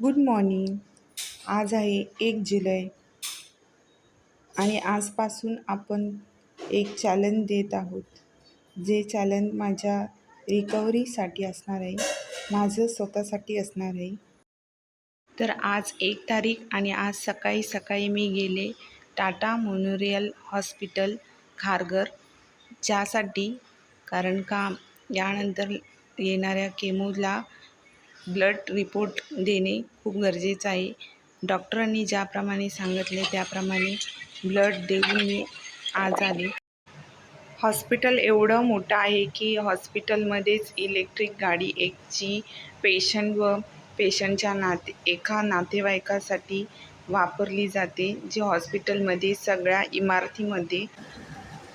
Good morning. आज आहे एक जुलै आणि आजपासून आपण एक चॅलेंज देत आहोत. जे चॅलेंज माझ्या रिकव्हरीसाठी असणार आहे माझं स्वतःसाठी असणार आहे. तर आज एक तारीख आणि आज सकाळी सकाळी मी गेले टाटा मोनोरियल हॉस्पिटल खारघर. ज्यासाठी कारण का यानंतर येणाऱ्या केमोला ब्लड रिपोर्ट देणे खूप गरजेचं आहे. डॉक्टरांनी ज्याप्रमाणे सांगितले त्याप्रमाणे ब्लड देऊन मी आज आले. हॉस्पिटल एवढं मोठं आहे की हॉस्पिटलमध्येच इलेक्ट्रिक गाडी एकची पेशंट व पेशंटच्या नाते एका नातेवाईकासाठी वापरली जाते जी हॉस्पिटलमध्ये सगळ्या इमारतीमध्ये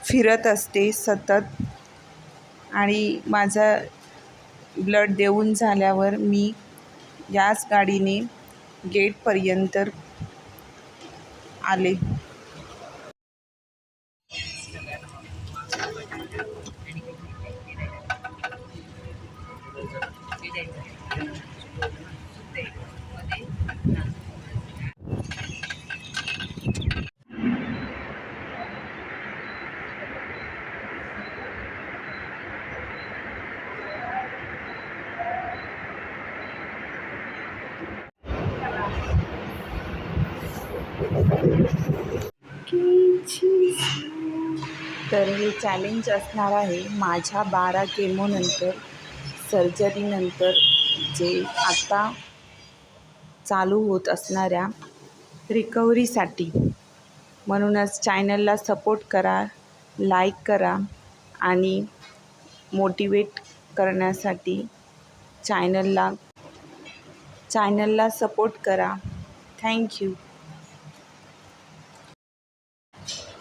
फिरत असते सतत. आणि माझा ब्लड देऊन झाल्यावर मी याच गाडीने गेटपर्यंत आले. तर हे चॅलेंज असणार आहे माझ्या बारा केमोनंतर सर्जरीनंतर जे आता चालू होत असणाऱ्या रिकवरीसाठी म्हणूनच चॅनलला सपोर्ट करा लाईक करा आणि मोटिवेट करण्यासाठी चॅनलला चॅनलला सपोर्ट करा. थँक्यू